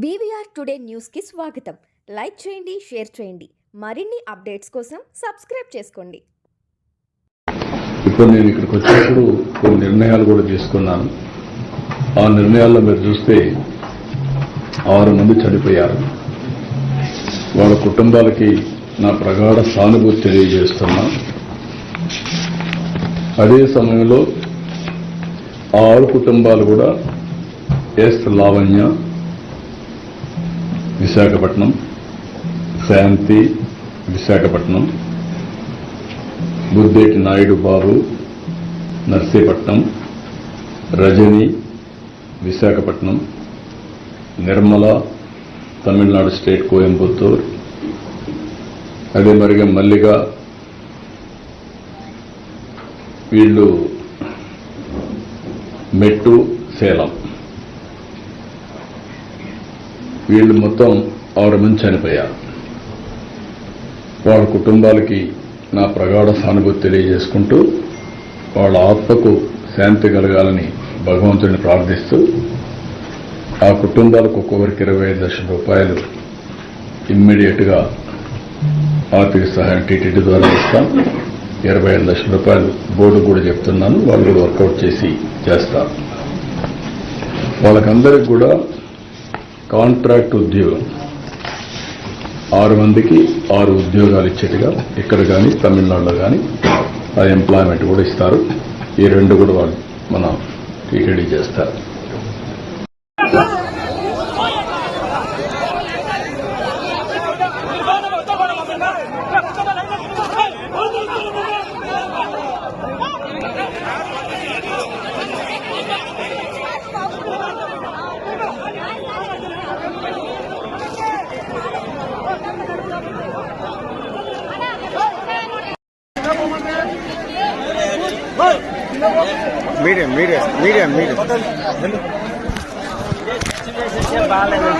BVR today న్యూస్కి స్వాగతం. Like చేయండి షేర్ చేయండి. మరిన్ని అప్డేట్స్ కోసం సబ్స్క్రైబ్ చేసుకోండి. ఇప్పుడు నేను ఇక్కడికి వచ్చినప్పుడు కొన్ని నిర్ణయాలు కూడా తీసుకున్నాను. ఆ నిర్ణయాల్లో మీరు చూస్తే ఆరు మంది చనిపోయారు. వాళ్ళ కుటుంబాలకి నా ప్రగాఢ సానుభూతి తెలియజేస్తున్నా అదే సమయంలో ఆరు కుటుంబాలు కూడా ఎస్ లావణ్య విశాఖపట్నం శాంతి విశాఖపట్నం బుద్ధేటి నాయుడు బాబు నర్సీపట్నం రజని విశాఖపట్నం నిర్మల తమిళనాడు స్టేట్ కోయంబత్తూర్ అదే మరిగా మల్లిగా వీళ్ళు మెట్టు సేలం. వీళ్ళు మొత్తం ఆరు మంది చనిపోయారు. వాళ్ళ కుటుంబాలకి నా ప్రగాఢ సానుభూతి తెలియజేసుకుంటూ వాళ్ళ ఆత్మకు శాంతి కలగాలని భగవంతుడిని ప్రార్థిస్తూ ఆ కుటుంబాలకు ఒక్కొక్కరికి ఇరవై ఐదు లక్షల రూపాయలు ఇమ్మీడియట్గా ఆర్థిక సహాయం టీటీడీ ద్వారా ఇస్తాం. ఇరవై ఐదు లక్షల రూపాయలు బోర్డు కూడా చెప్తున్నాను. వాళ్ళు కూడా వర్కౌట్ చేసి చేస్తారు. వాళ్ళకందరికీ కూడా కాంట్రాక్ట్ ఉద్యోగం. ఆరు మందికి ఆరు ఉద్యోగాలు ఇచ్చేట్టుగా ఇక్కడ కానీ తమిళనాడులో కానీ ఆ ఎంప్లాయ్మెంట్ కూడా ఇస్తారు. ఈ రెండు కూడా వాళ్ళు మన టీటీడీ చేస్తారు. Medium medium medium medium. బాగాలేదు.